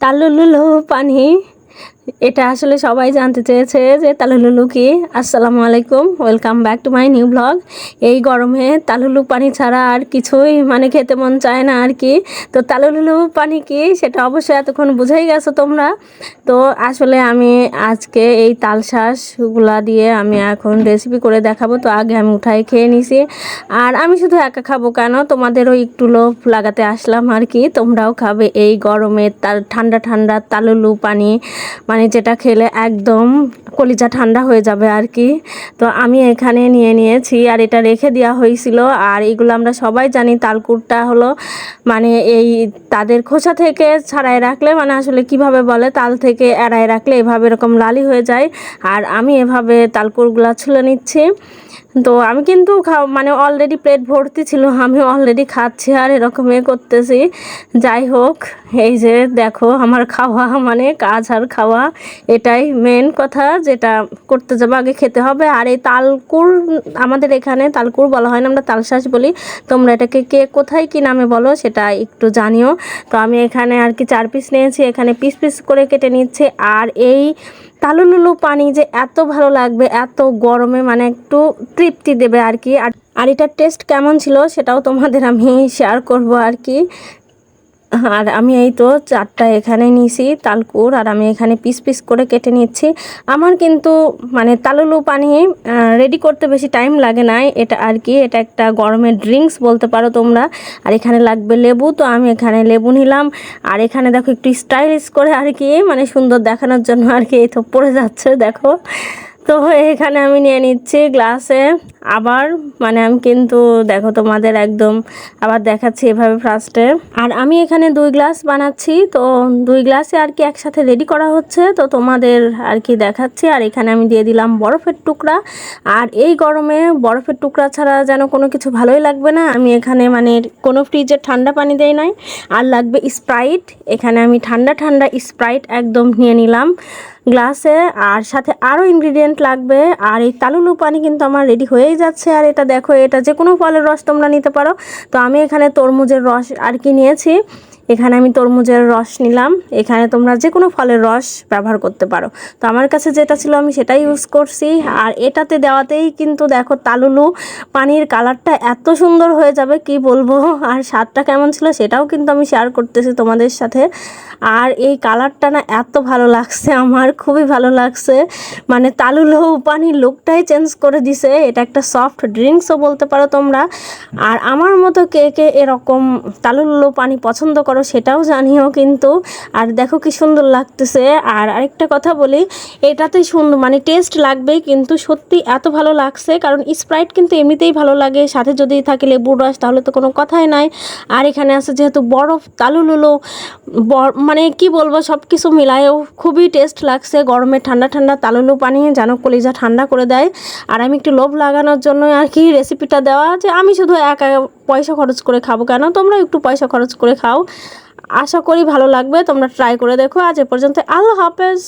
তালুলুলু পানি এটা আসলে সবাই জানতে চেয়েছে যে তালুলুলু কি? আসসালামু আলাইকুম welcome back to my new blog এই গরমে তালুলু পানি ছাড়া আর কিছুই মানে খেতে মন চায় না আর কি। তো তালুলুলু পানি কি? সেটা অবশ্যই এতক্ষণ বুঝেই গেছো তোমরা। তো আসলে আমি আজকে এই তাল শাঁসগুলা দিয়ে আমি এখন রেসিপি করে দেখাবো। তো আগে আমি উঠাই খেয়ে নিছি। আর আমি শুধু একা খাব কেন? তোমাদেরও একটু লোভ লাগাতে আসলাম আর কি। তোমরাও খাবে এই গরমে তার ঠান্ডা ঠান্ডা তালুলু পানি। মানে যেটা খেলে একদম কলিজা ঠান্ডা হয়ে যাবে আর কি। তো আমি এখানে নিয়ে নিয়েছি আর এটা রেখে দেওয়া হয়েছিল। আর এগুলো আমরা সবাই জানি তালকুরটা হলো মানে এই তাদের খোসা থেকে ছাড়াই রাখলে মানে আসলে কীভাবে বলে তাল থেকে এড়াই রাখলে এভাবে এরকম লালি হয়ে যায়। আর আমি এভাবে তালকুরগুলা ছুলে নিচ্ছি। তো আমি কিন্তু খাও মানে অলরেডি প্লেট ভর্তি ছিল, আমি অলরেডি খাচ্ছি আর এরকমই করতেছি। যাই হোক, এই যে দেখো আমার খাওয়া মানে কাজ আর খাওয়া, এটাই মেন কথা যেটা করতে যাব, আগে খেতে হবে। আর এই তালকুর, আমাদের এখানে তালকুর বলা হয় না, আমরা তালশাঁস বলি। তোমরা এটাকে কে কোথায়, কি নামে বলো, সেটা একটু জানিও। তো আমি এখানে আর কি চার পিস নিয়েছি, এখানে পিস পিস করে কেটে নিচ্ছে। আর এই তালুলুলু পানি যে এত ভালো লাগবে, এত গরমে মানে একটু তৃপ্তি দেবে আর কি। আর আর এটার টেস্ট কেমন ছিল, সেটাও তোমাদের আমি শেয়ার করব আর কি। আর আমি এই তো চারটা এখানে নিয়েছি তালকুর, আর আমি এখানে পিস পিস করে কেটে নিচ্ছি। আমার কিন্তু মানে তালুলু পানি রেডি করতে বেশি টাইম লাগে না এটা আর কি, এটা একটা গরমের ড্রিঙ্কস বলতে পারো তোমরা। আর এখানে লাগবে লেবু, তো আমি এখানে লেবু নিলাম। আর এখানে দেখো একটু স্টাইলিশ করে আর কি মানে সুন্দর দেখানোর জন্য আর কি এই তো পড়ে যাচ্ছে, দেখো। তো এখানে আমি নিয়ে নিচ্ছি গ্লাসে। আবার মানে আমি কিন্তু, দেখো তোমাদের একদম, আবার দেখাচ্ছি এভাবে ফার্স্টে আর আমি এখানে দুই গ্লাস বানাচ্ছি, তো দুই গ্লাসে আর কি একসাথে রেডি করা হচ্ছে, তো তোমাদের আর কি দেখাচ্ছি। আর এখানে আমি দিয়ে দিলাম বরফের টুকরা। আর এই গরমে বরফের টুকরা ছাড়া যেন কোনো কিছু ভালোই লাগবে না। আমি এখানে মানে কোনো ফ্রিজে ঠান্ডা পানি দেই নাই। আর লাগবে স্প্রাইট এখানে আমি ঠান্ডা ঠান্ডা স্প্রাইট একদম নিয়ে নিলাম গ্লাসে। আর সাথে আরও ইনগ্রিডিয়েন্ট লাগবে। আর এই তালুলু পানি কিন্তু আমার রেডি হয়েই যাচ্ছে। আর এটা দেখো, এটা যে কোনো ফলের রস তোমরা নিতে পারো। তো আমি এখানে তরমুজের রস আর কি নিয়েছি। এখানে আমি তরমুজের রস নিলাম। এখানে তোমরা যে কোনো ফলের রস ব্যবহার করতে পারো। তো আমার কাছে যেটা ছিল আমি সেটাই ইউজ করছি। আর এটাতে দেওয়াতেই কিন্তু দেখো তালুলু পানির কালারটা এত সুন্দর হয়ে যাবে, কি বলব? আর স্বাদটা কেমন ছিল সেটাও কিন্তু আমি শেয়ার করতেছি তোমাদের সাথে। আর এই কালারটা না এত ভালো লাগছে আমার, খুবই ভালো লাগছে। মানে তালুলু পানির লুকটাই চেঞ্জ করে দিছে। এটা একটা সফট ড্রিঙ্কসও বলতে পারো তোমরা। আর আমার মতো কে কে এরকম তালুলু পানি পছন্দ করো সেটাও জানিও কিন্তু। আর দেখো কি সুন্দর লাগতেছে। আর আরেকটা কথা বলি এটাতে সুন্দর মানে টেস্ট লাগবে কিন্তু সত্যি এত ভালো লাগছে, কারণ স্প্রাইট কিন্তু এমনিতেই ভালো লাগে। সাথে যদি থাকে লেবুর রস, তাহলে তো কোনো কথাই নাই। আর এখানে আছে যেহেতু বরফ তালুলুলো মানে কি বলব সব কিছু মিলায়েও খুবই টেস্ট লাগছে। গরমে ঠান্ডা ঠান্ডা তালুলু পানি যেন কলিজা ঠান্ডা করে দেয়। আর আমি একটু লোভ লাগানোর জন্য আর কি রেসিপিটা দেওয়া যে আমি শুধু একা পয়সা খরচ করে খাব কেন? তোমরা একটু পয়সা খরচ করে খাও। আশা করি ভালো লাগবে, তোমরা ট্রাই করে দেখো। আজ এ পর্যন্ত আল্লাহ হাফেজ।